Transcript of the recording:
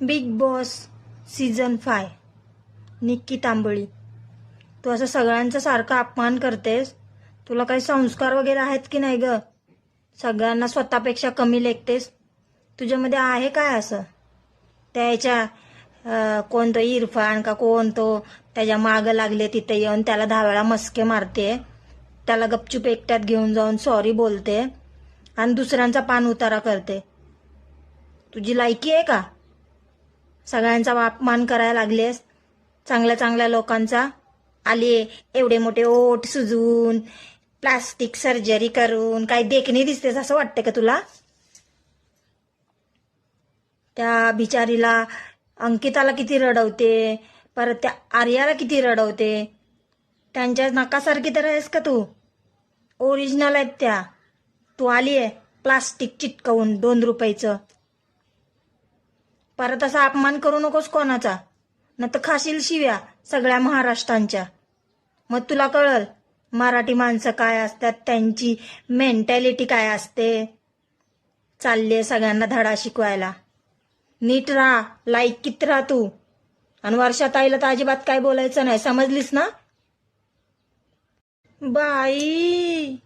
Bigg Boss season five. Nikki Tamboli. तू असं सगळ्यांचा सारखा अपमान करतेस? तुला काही संस्कार वगैरे आहेत की नाही ग? सगळ्यांना स्वतःपेक्षा कमी लेखतेस? तुझ्यामध्ये आहे काय असं? त्याच्या अं, कोणतं इरफान का कोण तो त्याच्या मागं लागले तिथे येऊन त्याला दहा वेळा मस्के मारते. त्याला गपचूप एकट्यात घेऊन जाऊन सॉरी बोलते. आणि दुसऱ्यांचा पान उतारा करते. तुझी लायकी आहे का? सगळ्यांचा अपमान करायला लागलेस चांगल्या चांगल्या लोकांचा. आले एवढे मोठे ओठ सुजून प्लास्टिक सर्जरी करून काही देखणी दिसतेस असं वाटतं का तुला? त्या बिचारीला अंकिताला किती रडवते परत त्या आर्याला किती रडवते. त्यांच्या नकासारखी तर आहेस का तू? ओरिजिनल आहेत त्या. तू आली आहे प्लास्टिक चिटकवून दोन रुपयाचं. परत असा अपमान करू नकोस कोणाचा. न तर खाशील शिव्या सगळ्या महाराष्ट्रांच्या. मग तुला कळल मराठी माणसं काय असतात त्यांची मेंटॅलिटी काय असते. चालले सगळ्यांना धडा शिकवायला. नीट राहा लाईक कित राहा तू. आणि वर्षात आईला तर अजिबात काय बोलायचं नाही. समजलीस ना? बाई!